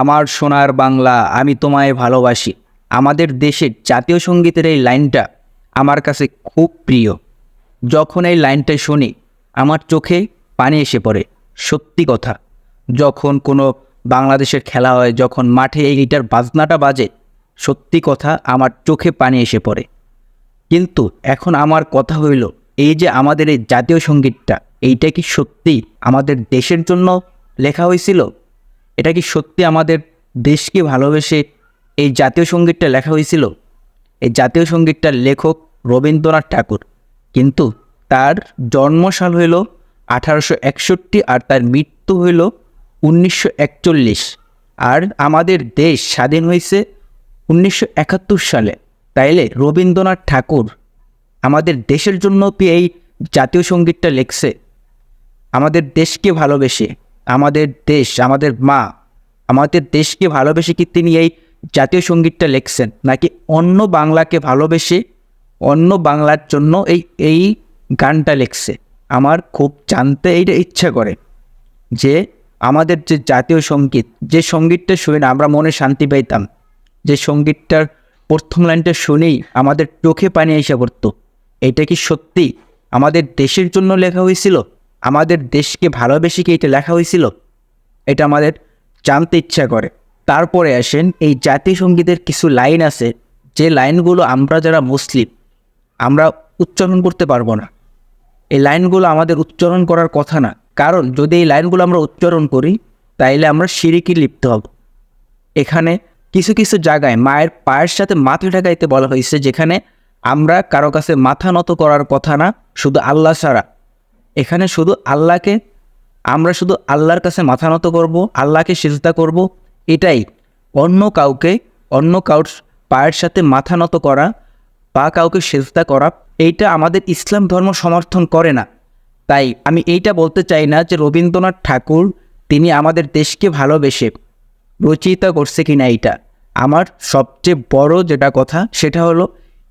আমার সোনার বাংলা আমি তোমায় ভালোবাসি। আমাদের দেশের জাতীয় সঙ্গীতের এই লাইনটা আমার কাছে খুব প্রিয়। যখন এই লাইনটা শুনি, আমার চোখে পানি এসে পড়ে, সত্যি কথা। যখন কোনো বাংলাদেশের খেলা হয়, যখন মাঠে এই লিটার বাজনাটা বাজে, সত্যি কথা আমার চোখে পানি এসে পড়ে। কিন্তু এখন আমার কথা হইল, এই যে আমাদের এই জাতীয় সঙ্গীতটা, এইটা কি সত্যি আমাদের দেশের জন্য লেখা হয়েছিল? এটা কি সত্যি আমাদের দেশকে ভালোবেসে এই জাতীয় সঙ্গীতটা লেখা হয়েছিল? এই জাতীয় সঙ্গীতটার লেখক রবীন্দ্রনাথ ঠাকুর। কিন্তু তার জন্মসাল হইল আঠারোশো একষট্টি আর তার মৃত্যু হইল উনিশশো একচল্লিশ। আর আমাদের দেশ স্বাধীন হয়েছে উনিশশো একাত্তর সালে। তাইলে রবীন্দ্রনাথ ঠাকুর আমাদের দেশের জন্য কি এই জাতীয় সঙ্গীতটা লেখছে? আমাদের দেশকে ভালোবেসে, আমাদের দেশ, আমাদের মা আমাদের দেশকে ভালোবেসে কি তিনি এই জাতীয় সঙ্গীতটা লেখছেন? নাকি অন্য বাংলাকে ভালোবেসে অন্য বাংলার জন্য এই এই গানটা লেখছে? আমার খুব জানতে এইটা ইচ্ছা করে যে আমাদের যে জাতীয় সংগীত, যে সঙ্গীতটা শুনে আমরা মনে শান্তি পাইতাম, যে সঙ্গীতটার প্রথম লাইনটা শুনেই আমাদের চোখে পানি এসে পড়তো। এটা কি সত্যি? আমাদের দেশের জন্য লেখা হয়েছিল? আমাদের দেশকে ভালোবেসে কি এটা লেখা হয়েছিল? এটা আমাদের জানতে ইচ্ছা করে। তারপরে আসেন এই জাতীয় সঙ্গীতের কিছু লাইন আছে, যে লাইনগুলো আমরা যারা মুসলিম, আমরা উচ্চারণ করতে পারব না। এই লাইনগুলো আমাদের উচ্চারণ করার কথা না। কারণ যদি এই লাইনগুলো আমরা উচ্চারণ করি, তাইলে আমরা সিঁড়িকে লিপ্ত হব। এখানে কিছু কিছু জায়গায় মায়ের পায়ের সাথে মাথা ঠেকাইতে বলা হয়েছে, যেখানে আমরা কারও কাছে মাথা নত করার কথা না, শুধু আল্লাহ ছাড়া। এখানে শুধু আল্লাহকে আমরা শুধু আল্লাহর কাছে মাথা নত করব, আল্লাহকে সিজদা করব, এটাই। অন্য কাউকে, অন্য কাউর পায়ের সাথে মাথা নত করা বা কাউকে সেজদা করা, এইটা আমাদের ইসলাম ধর্ম সমর্থন করে না। তাই আমি এইটা বলতে চাই না যে রবীন্দ্রনাথ ঠাকুর, তিনি আমাদের দেশকে ভালোবেসে রচয়িতা করছে কিনা এইটা। আমার সবচেয়ে বড় যেটা কথা, সেটা হলো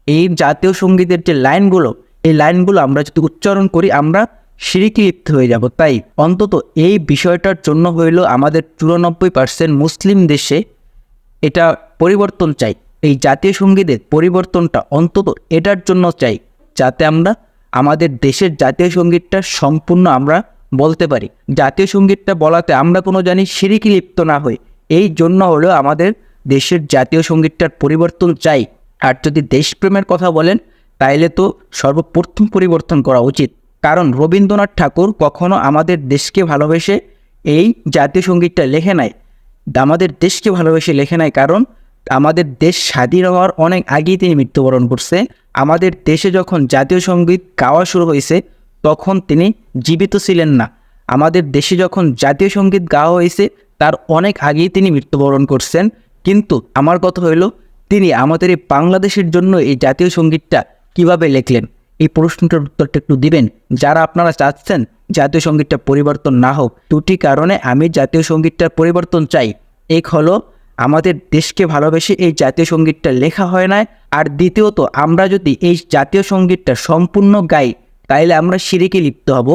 এই জাতীয় সঙ্গীতের যে লাইনগুলো, এই লাইনগুলো আমরা যদি উচ্চারণ করি, আমরা সিঁড়িকে লিপ্ত হয়ে যাব। তাই অন্তত এই বিষয়টার জন্য হইল আমাদের চুরানব্বই পার্সেন্ট মুসলিম দেশে এটা পরিবর্তন চাই। এই জাতীয় সঙ্গীতের পরিবর্তনটা অন্তত এটার জন্য চাই, যাতে আমরা আমাদের দেশের জাতীয় সঙ্গীতটা সম্পূর্ণ আমরা বলতে পারি। জাতীয় সঙ্গীতটা বলাতে আমরা কোনো জানি সিঁড়িকি লিপ্ত না হই। এই জন্য হলো আমাদের দেশের জাতীয় সঙ্গীতটার পরিবর্তন চাই। আর যদি দেশপ্রেমের কথা বলেন, তাইলে তো সর্বপ্রথম পরিবর্তন করা উচিত। কারণ রবীন্দ্রনাথ ঠাকুর কখনো আমাদের দেশকে ভালোবেসে এই জাতীয় সঙ্গীতটা লেখে নাই, আমাদের দেশকে ভালোবেসে লেখে নাই কারণ আমাদের দেশ স্বাধীন হওয়ার অনেক আগেই তিনি মৃত্যুবরণ করছে। আমাদের দেশে যখন জাতীয় সংগীত গাওয়া শুরু হয়েছে, তখন তিনি জীবিত ছিলেন না। আমাদের দেশে যখন জাতীয় সংগীত গাওয়া হয়েছে, তার অনেক আগেই তিনি মৃত্যুবরণ করছেন। কিন্তু আমার কথা হইল, তিনি আমাদের এই বাংলাদেশের জন্য এই জাতীয় সঙ্গীতটা কীভাবে লেখলেন? এই প্রশ্নটার উত্তরটা একটু দিবেন। যারা আপনারা চাচ্ছেন জাতীয় সঙ্গীতটা পরিবর্তন না হোক, দুটি কারণে আমি জাতীয় সঙ্গীতটার পরিবর্তন চাই। এক হলো, আমাদের দেশকে ভালোবেসে এই জাতীয় সঙ্গীতটা লেখা হয় না আর দ্বিতীয়ত, আমরা যদি এই জাতীয় সঙ্গীতটা সম্পূর্ণ গাই, তাইলে আমরা সিঁড়িকে লিপ্ত হব।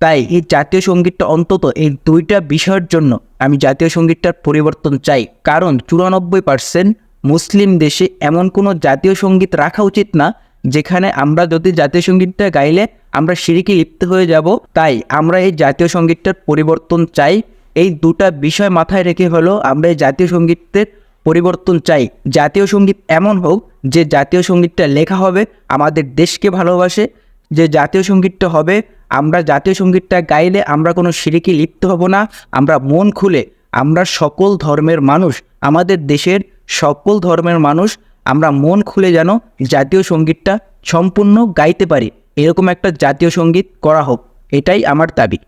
তাই এই জাতীয় সঙ্গীতটা অন্তত এই দুইটা বিষয়ের জন্য আমি জাতীয় সঙ্গীতটার পরিবর্তন চাই। কারণ চুরানব্বই পার্সেন্ট মুসলিম দেশে এমন কোনো জাতীয় সংগীত রাখা উচিত না যেখানে আমরা যদি জাতীয় সঙ্গীতটা গাইলে আমরা সিঁড়িকে লিপ্ত হয়ে যাব, তাই আমরা এই জাতীয় সঙ্গীতটার পরিবর্তন চাই। এই দুটা বিষয় মাথায় রেখে হলো আমরা এই জাতীয় সঙ্গীতের পরিবর্তন চাই। জাতীয় সংগীত এমন হোক যে জাতীয় সঙ্গীতটা লেখা হবে, আমাদের দেশকে ভালোবাসে। যে জাতীয় সঙ্গীতটা হবে, আমরা জাতীয় সঙ্গীতটা গাইলে আমরা কোনো সিঁড়িকে লিপ্ত হব না। আমরা মন খুলে, আমরা সকল ধর্মের মানুষ, আমাদের দেশের সকল ধর্মের মানুষ আমরা মন খুলে যেন জাতীয় সঙ্গীতটা সম্পূর্ণ গাইতে পারি। এরকম একটা জাতীয় সংগীত করা হোক, এটাই আমার দাবি।